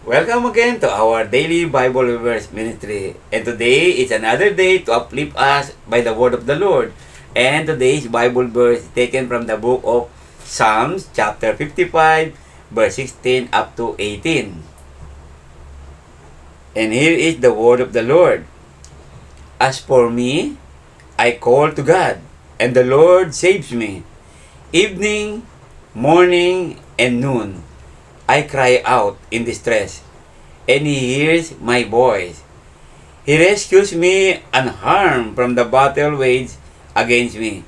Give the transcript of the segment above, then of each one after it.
Welcome again to our daily Bible verse ministry. And today is another day to uplift us by the word of the Lord. And today's Bible verse is taken from the book of Psalms chapter 55 verse 16 up to 18. And here is the word of the Lord. As for me, I call to God, and the Lord saves me. Evening, morning, and noon, I cry out in distress, and He hears my voice. He rescues me unharmed from the battle waged against me,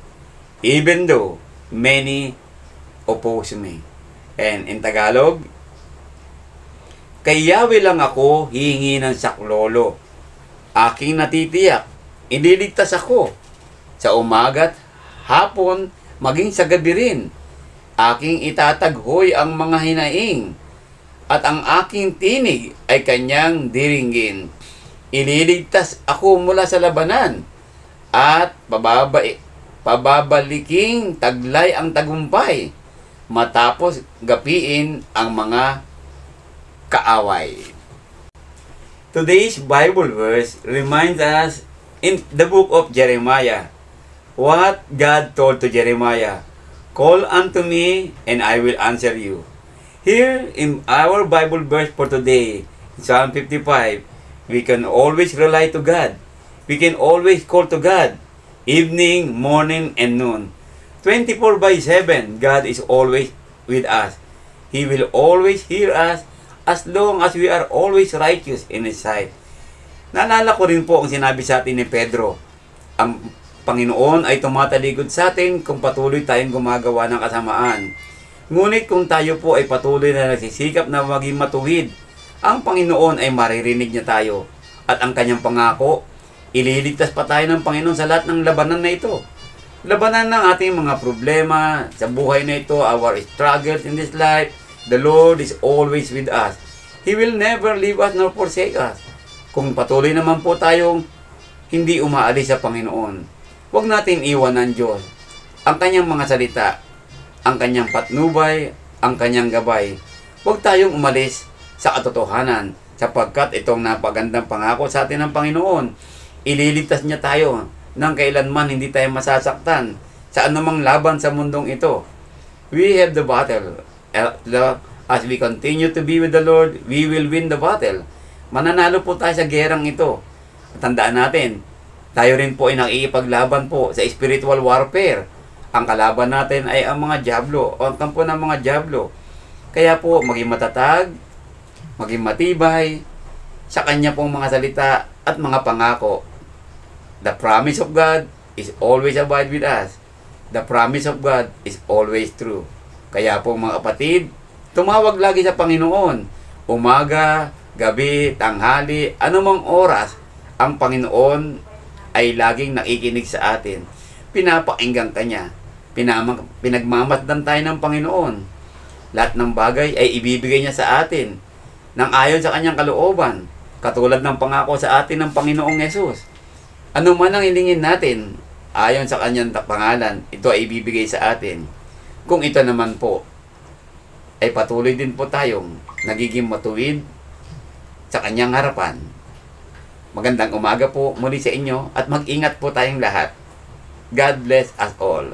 even though many oppose me. And in Tagalog, Kay lang ako hihingi ng saklolo. Aking natitiyak, iniligtas ako. Sa umaga't hapon, maging sa gabi rin. Aking itataghoy ang mga hinaing. At ang aking tinig ay kanyang diringgin. Ililigtas ako mula sa labanan. At pababa, pababaliking taglay ang tagumpay. Matapos gapiin ang mga kaaway. Today's Bible verse reminds us in the book of Jeremiah what God told to Jeremiah Call unto me, and I will answer you. Here in our Bible verse for today, Psalm 55, we can always rely to God. We can always call to God, evening, morning, and noon. 24 by 7, God is always with us. He will always hear us as long as we are always righteous in His sight. Naalala ko rin po ang sinabi sa atin ni Pedro. Ang Panginoon ay tumatalikod sa atin kung patuloy tayong gumagawa ng kasamaan. Ngunit kung tayo po ay patuloy na nagsisikap na maging matuwid, ang Panginoon ay maririnig niya tayo. At ang kanyang pangako, ililigtas pa tayo ng Panginoon sa lahat ng labanan na ito. Labanan ng ating mga problema sa buhay na ito, our struggles in this life, the Lord is always with us. He will never leave us nor forsake us. Kung patuloy naman po tayong hindi umaalis sa Panginoon, huwag natin iwan ang Diyos. Ang kanyang mga salita, ang kanyang patnubay, ang kanyang gabay. Huwag tayong umalis sa katotohanan sapagkat itong napagandang pangako sa atin ng Panginoon. Ililigtas niya tayo nang kailanman hindi tayo masasaktan sa anumang laban sa mundong ito. We have the battle. As we continue to be with the Lord, we will win the battle. Mananalo po tayo sa gerang ito. Tandaan natin, tayo rin po ay nakikipaglaban po sa spiritual warfare. Ang kalaban natin ay ang mga diablo o ang kampo ng mga diablo. Kaya po, maging matatag, maging matibay sa kanya pong mga salita at mga pangako. The promise of God is always abide with us. The promise of God is always true. Kaya po mga kapatid, tumawag lagi sa Panginoon. Umaga, gabi, tanghali, anumang oras, ang Panginoon ay laging nakikinig sa atin. Pinapakinggan ka niya. Pinamang, pinagmamasdan tayo ng Panginoon. Lahat ng bagay ay ibibigay niya sa atin nang ayon sa kanyang kalooban, katulad ng pangako sa atin ng Panginoong Yesus. Ano man ang hilingin natin, ayon sa kanyang pangalan, ito ay ibibigay sa atin. Kung ito naman po, ay patuloy din po tayong nagiging matuwid sa kanyang harapan. Magandang umaga po muli sa inyo at mag-ingat po tayong lahat. God bless us all.